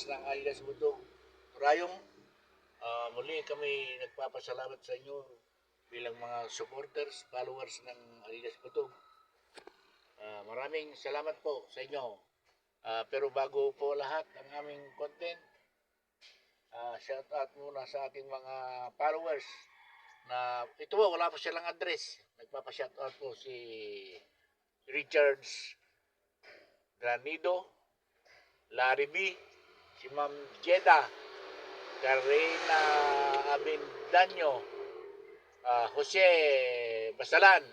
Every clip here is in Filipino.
fans ng Alias Butog. Rayong, ah, muli kami nagpapasalamat sa inyo bilang mga supporters, followers ng Alias Butog. Ah, maraming salamat po sa inyo. Ah, pero bago po lahat ang aming content, ah, shout out muna sa ating mga followers na ito po, wala pa silang address. Nagpapa-shout out po si Richards Granido, Larry B, si Ma'am Jeda, Karina Abindanyo, ah, Jose Basalan,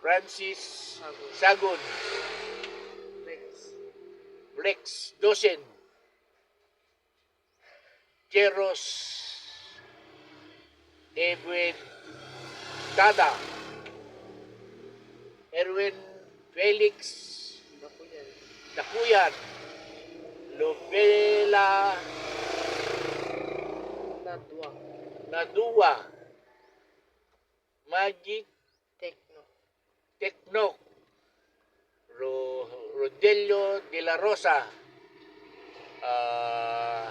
Francis Sagun, Rex Dosen, Jeros Edwin Tada, Erwin Felix Dakuyan, Lubela Nadwa. Nadua, Magic Tekno. Tecno, Ro Rodelio de la Rosa, uh,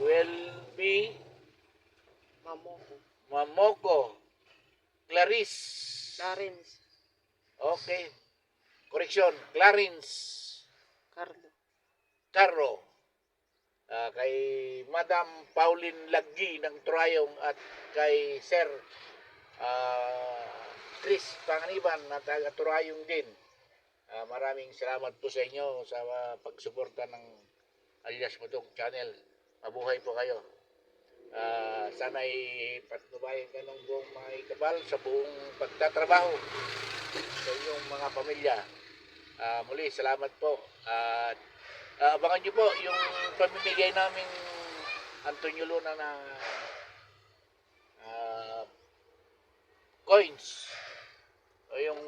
Welby Mamoko. Mamoko, Clarice, Clarence. okay, correction, Clarence, Carlo. Carro, ah, kay Madam Pauline Laggi ng Trayong at kay Sir ah, Chris Panganiban na taga Turayong din. Ah, maraming salamat po sa inyo sa ah, pagsuporta ng Alias Mutong Channel. Mabuhay po kayo. Ah, sana'y patnubayan ka ng buong mga ikabal sa buong pagtatrabaho sa inyong mga pamilya. Ah, muli, salamat po. At Ah, abangan nyo po yung pamimigay namin Antonio Luna na ah, coins. O yung